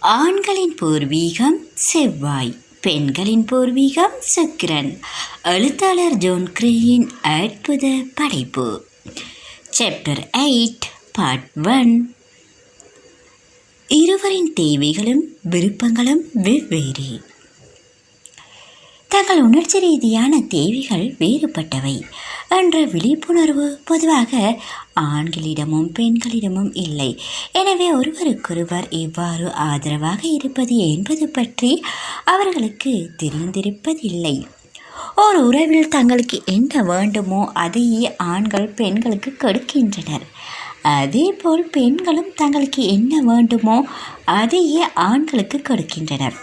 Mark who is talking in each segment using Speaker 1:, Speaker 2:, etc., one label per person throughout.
Speaker 1: ஆண்களின் பூர்வீகம் செவ்வாய் பெண்களின் பூர்வீகம் சுக்கிரன். எழுத்தாளர் ஜோன் கிரேயின் அற்புத படைப்பு. சாப்டர் எயிட் பார்ட் ஒன் இருவரின் தேவைகளும் விருப்பங்களும் வெவ்வேறு. தங்கள் உணர்ச்சி ரீதியான தேவைகள் வேறுபட்டவை என்ற விழிப்புணர்வு பொதுவாக ஆண்களிடமும் பெண்களிடமும் இல்லை. எனவே ஒருவருக்கொருவர் எவ்வாறு ஆதரவாக இருப்பது என்பது பற்றி அவர்களுக்கு தெரிந்திருப்பதில்லை. ஒரு உறவில் தங்களுக்கு என்ன வேண்டுமோ அதையே ஆண்கள் பெண்களுக்கு கொடுக்கின்றனர். அதேபோல் பெண்களும் தங்களுக்கு என்ன வேண்டுமோ அதையே ஆண்களுக்கு கொடுக்கின்றனர்.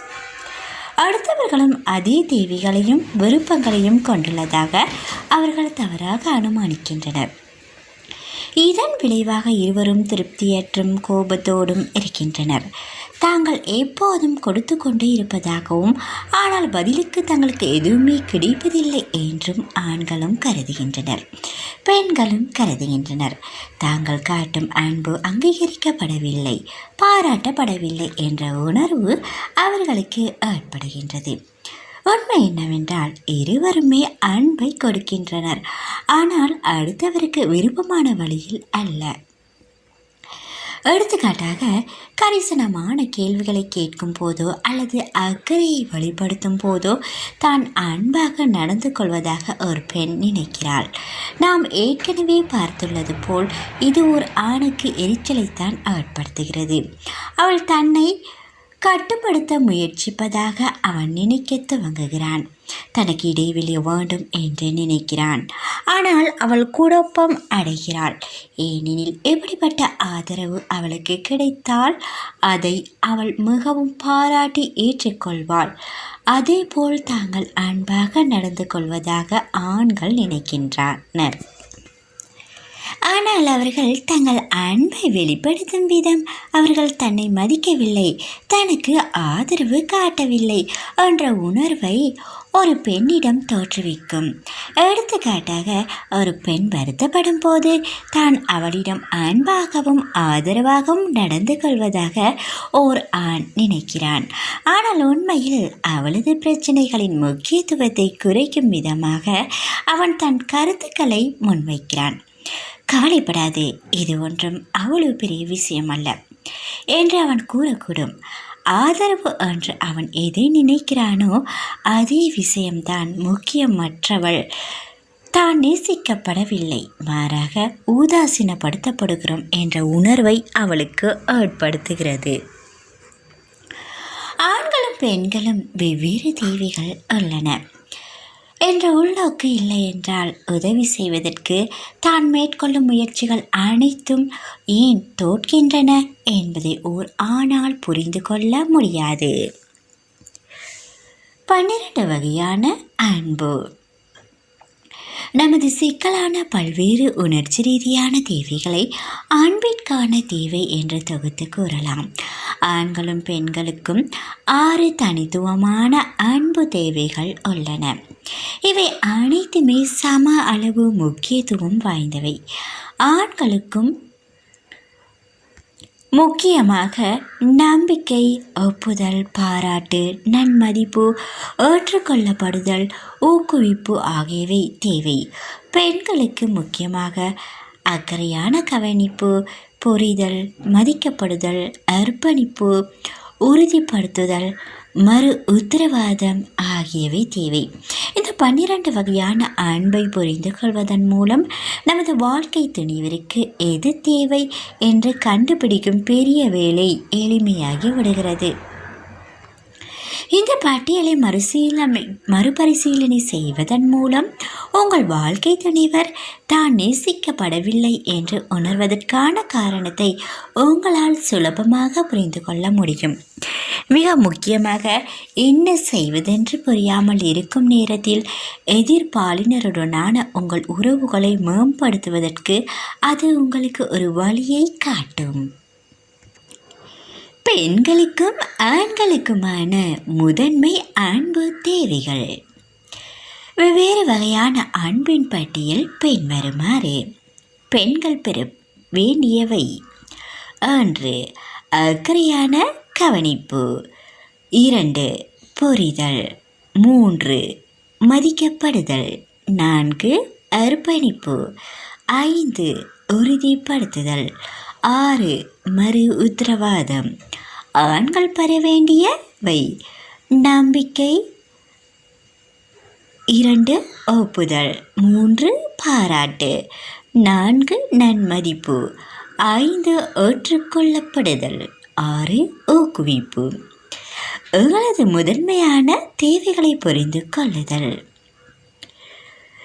Speaker 1: அடுத்தவர்களும் அதே தேவிகளையும் விருப்பங்களையும் கொண்டுள்ளதாக அவர்கள் தவறாக அனுமானிக்கின்றனர். இதன் விளைவாக இருவரும் திருப்தியற்றும் கோபத்தோடும் இருக்கின்றனர். தாங்கள் எப்போதும் கொடுத்து கொண்டே இருப்பதாகவும் ஆனால் பதிலுக்கு தங்களுக்கு எதுவுமே கிடைப்பதில்லை என்றும் ஆண்களும் கருதுகின்றனர். பெண்களும் கருதுகின்றனர். தாங்கள் காட்டும் அன்பு அங்கீகரிக்கப்படவில்லை பாராட்டப்படவில்லை என்ற உணர்வு அவர்களுக்கு ஏற்படுகின்றது. உண்மை என்னவென்றால் இருவருமே அன்பை கொடுக்கின்றனர். ஆனால் அடுத்தவருக்கு விருப்பமான வழியில் அல்ல. எடுத்துக்காட்டாக கரிசனமான கேள்விகளை கேட்கும் போதோ அல்லது அக்கறையை வெளிப்படுத்தும் போதோ தான் அன்பாக நடந்து கொள்வதாக ஒரு பெண் நினைக்கிறாள். நாம் ஏற்கனவே பார்த்துள்ளது போல் இது ஒரு ஆணுக்கு எரிச்சலைத்தான் ஏற்படுத்துகிறது. அவள் தன்னை கட்டுப்படுத்த முயற்சிப்பதாக அவன் நினைக்க துவங்குகிறான். தனக்கு இடைவெளி வேண்டும் என்று நினைக்கிறான். ஆனால் அவள் குழப்பம் அடைகிறாள். ஏனெனில் எப்படிப்பட்ட ஆதரவு அவளுக்கு கிடைத்தால் அதை அவள் மிகவும் பாராட்டி ஏற்றுக்கொள்வாள். அதேபோல் தாங்கள் அன்பாக நடந்து கொள்வதாக ஆண்கள் நினைக்கின்றனர். ஆனால் அவர்கள் தங்கள் அன்பை வெளிப்படுத்தும் விதம். அவர்கள் தன்னை மதிக்கவில்லை. தனக்கு ஆதரவு காட்டவில்லை என்ற உணர்வை ஒரு பெண்ணிடம் தோற்றுவிக்கும். எடுத்துக்காட்டாக ஒரு பெண் வருத்தப்படும் போது தான் அவளிடம் அன்பாகவும் ஆதரவாகவும் நடந்து கொள்வதாக ஓர் ஆண் நினைக்கிறான். ஆனால் உண்மையில் அவளது பிரச்சனைகளின் முக்கியத்துவத்தை குறைக்கும் விதமாக அவன் தன் கருத்துக்களை முன்வைக்கிறான். கவலைப்படாதே இது ஒன்றும் அவ்வளவு பெரிய விஷயம் அல்ல என்று அவன் கூறக்கூடும். ஆதரவு என்று அவன் எதை நினைக்கிறானோ அதே விஷயம்தான் முக்கியமற்றவள். தான் நேசிக்கப்படவில்லை மாறாக ஊதாசீனப்படுத்தப்படுகிறோம் என்ற உணர்வை அவளுக்கு ஏற்படுத்துகிறது. ஆண்களும் பெண்களும் வெவ்வேறு தேவைகள் உள்ளன. என்ற உள்நோக்கு இல்லை என்றால் உதவி செய்வதற்கு தான் மேற்கொள்ளும் முயற்சிகள் அனைத்தும் ஏன் தோற்கின்றன என்பதை ஓர் ஆனால் புரிந்து கொள்ள முடியாது. பன்னிரண்டு வகையான அன்பு. நமது சிக்கலான பல்வேறு உணர்ச்சி ரீதியான தேவைகளை ஆண்பிற்கான தேவை என்று தொகுத்து கூறலாம். ஆண்களும் பெண்களுக்கும் ஆறு தனித்துவமான அன்பு தேவைகள் உள்ளன. இவை அனைத்துமே சம அளவு முக்கியத்துவம் வாய்ந்தவை. ஆண்களுக்கும் முக்கியமாக நம்பிக்கை ஒப்புதல் பாராட்டு நன்மதிப்பு ஏற்றுக்கொள்ளப்படுதல் ஊக்குவிப்பு ஆகியவை தேவை. பெண்களுக்கு முக்கியமாக அக்கறையான கவனிப்பு புரிதல் மதிக்கப்படுதல் அர்ப்பணிப்பு உறுதிப்படுத்துதல் மறு உத்தரவாதம் ஆகியவை தேவை. இந்த பன்னிரண்டு வகையான அன்பை புரிந்து கொள்வதன் மூலம் நமது வாழ்க்கை துணிவிற்கு எது தேவை என்று கண்டுபிடிக்கும் பெரிய வேலை எளிமையாகி விடுகிறது. இந்த பட்டியலை மறுசீலமை மறுபரிசீலனை செய்வதன் மூலம் உங்கள் வாழ்க்கை துணைவர் தான் நேசிக்கப்படவில்லை என்று உணர்வதற்கான காரணத்தை உங்களால் சுலபமாக புரிந்து கொள்ள முடியும். மிக முக்கியமாக என்ன செய்வதென்று புரியாமல் இருக்கும் நேரத்தில் எதிர்பாலினருடனான உங்கள் உறவுகளை மேம்படுத்துவதற்கு அது உங்களுக்கு ஒரு வழியை காட்டும். பெண்களுக்கும் ஆண்களுக்குமான முதன்மை அன்பு தேவைகள். வெவ்வேறு வகையான அன்பின் பட்டியல் பெண் வருமாறு பெண்கள் பெற வேண்டியவை. ஒன்று அக்கறையான கவனிப்பு. இரண்டு புரிதல். மூன்று மதிக்கப்படுதல். நான்கு அர்ப்பணிப்பு. ஐந்து உறுதிப்படுத்துதல். ஆறு மறு உத்தரவாதம். ஆண்கள் பெற வேண்டியவை. நம்பிக்கை. இரண்டு ஒப்புதல். மூன்று பாராட்டு. நான்கு நன்மதிப்பு. ஐந்து ஏற்றுக்கொள்ளப்படுதல். ஆறு ஊக்குவிப்பு. எங்களது முதன்மையான தேவைகளை புரிந்து கொள்ளுதல்.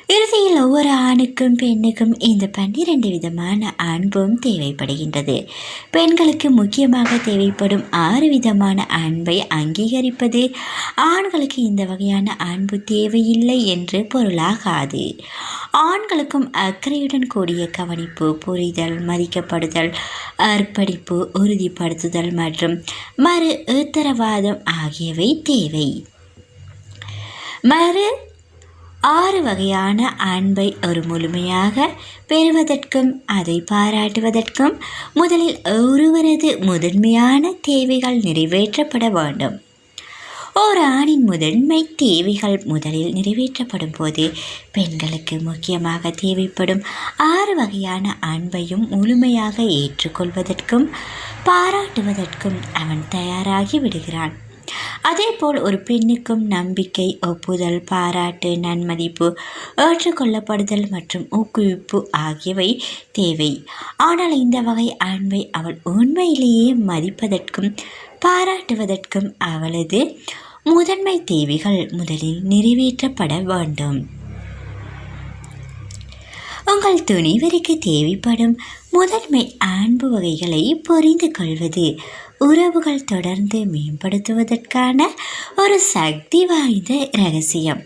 Speaker 1: இறுதியில் ஒவ்வொரு ஆணுக்கும் பெண்ணுக்கும் இந்த பன்னிரண்டு விதமான அன்பும் தேவைப்படுகின்றது. பெண்களுக்கு முக்கியமாக தேவைப்படும் ஆறு விதமான அன்பை அங்கீகரிப்பது ஆண்களுக்கு இந்த வகையான அன்பு தேவையில்லை என்று பொருளாகாது. ஆண்களுக்கும் அக்கறையுடன் கூடிய கவனிப்பு புரிதல் மதிக்கப்படுதல் அர்ப்பணிப்பு உறுதிப்படுத்துதல் மற்றும் மறு உத்தரவாதம் ஆகியவை தேவை. மறு ஆறு வகையான அன்பை ஒரு முழுமையாக பெறுவதற்கும் அதை பாராட்டுவதற்கும் முதலில் ஒருவரது முதன்மையான தேவைகள் நிறைவேற்றப்பட வேண்டும். ஓர் ஆணின் முதன்மை தேவைகள் முதலில் நிறைவேற்றப்படும் போது பெண்களுக்கு முக்கியமாக தேவைப்படும் ஆறு வகையான அன்பையும் முழுமையாக ஏற்றுக்கொள்வதற்கும் பாராட்டுவதற்கும் அவன் தயாராகி விடுகிறான். அதேபோல் ஒரு பெண்ணுக்கும் நம்பிக்கை ஒப்புதல் பாராட்டு நன்மதிப்பு ஏற்றுக்கொள்ளப்படுதல் மற்றும் ஊக்குவிப்பு ஆகியவை தேவை. ஆனால் இந்த வகை அன்பை அவள் உண்மையிலேயே மதிப்பதற்கும் பாராட்டுவதற்கும் அவளது முதன்மை தேவைகள் முதலில் நிறைவேற்றப்பட வேண்டும். உங்கள் துணிவருக்கு தேவைப்படும் முதன்மை அன்பு வகைகளை புரிந்து கொள்வது உறவுகள் தொடர்ந்து மேம்படுத்துவதற்கான ஒரு சக்தி வாய்ந்த ரகசியம்.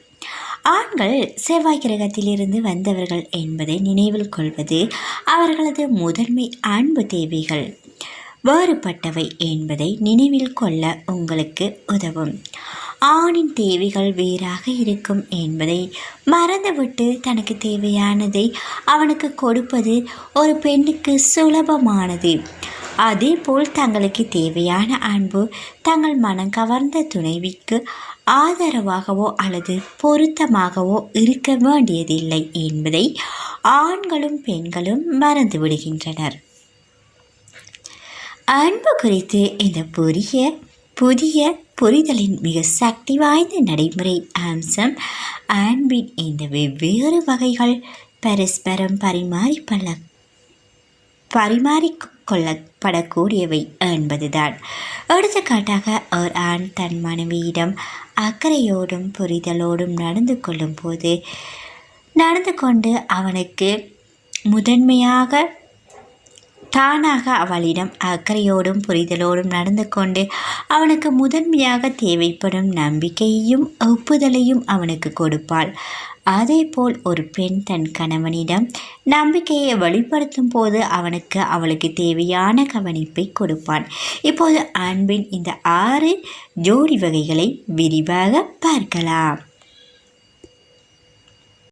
Speaker 1: ஆண்கள் செவ்வாய் கிரகத்திலிருந்து வந்தவர்கள் என்பதை நினைவில் கொள்வது அவர்களது முதன்மை அன்பு தேவைகள். வேறுபட்டவை என்பதை நினைவில் கொள்ள உங்களுக்கு உதவும். ஆணின் தேவைகள் வேறாக இருக்கும் என்பதை மறந்துவிட்டு தனக்கு தேவையானதை அவனுக்கு கொடுப்பது ஒரு பெண்ணுக்கு சுலபமானது. அதேபோல் தங்களுக்கு தேவையான அன்பு தங்கள் மனம் கவர்ந்த துணைவிக்கு ஆதரவாகவோ அல்லது பொருத்தமாகவோ இருக்க வேண்டியதில்லை என்பதை ஆண்களும் பெண்களும் மறந்து விடுகின்றனர். அன்பு குறித்து இந்த புதிய புதிய புரிதலின் மிக சக்தி வாய்ந்த நடைமுறை அம்சம் அன்பின் இந்த வெவ்வேறு வகைகள் பரஸ்பரம் பரிமாறிப்பள்ள கொள்ளப்படக்கூடியவை என்பதுதான். எடுத்துக்காட்டாக ஒரு ஆண் தன் மனைவியிடம் அக்கறையோடும் புரிதலோடும் நடந்து கொள்ளும் போது நடந்து கொண்டு அவனுக்கு முதன்மையாக தானாக அவளிடம் அக்கறையோடும் புரிதலோடும் நடந்து கொண்டு அவனுக்கு முதன்மையாக தேவைப்படும் நம்பிக்கையையும் ஒப்புதலையும் அவனுக்கு கொடுப்பாள். அதேபோல் ஒரு பெண் தன் கணவனிடம் நம்பிக்கையை வெளிப்படுத்தும் போது அவனுக்கு அவளுக்கு தேவையான கவனிப்பை கொடுப்பான் இப்போது அன்பின் இந்த ஆறு ஜோடி வகைகளை விரிவாக பார்க்கலாம்.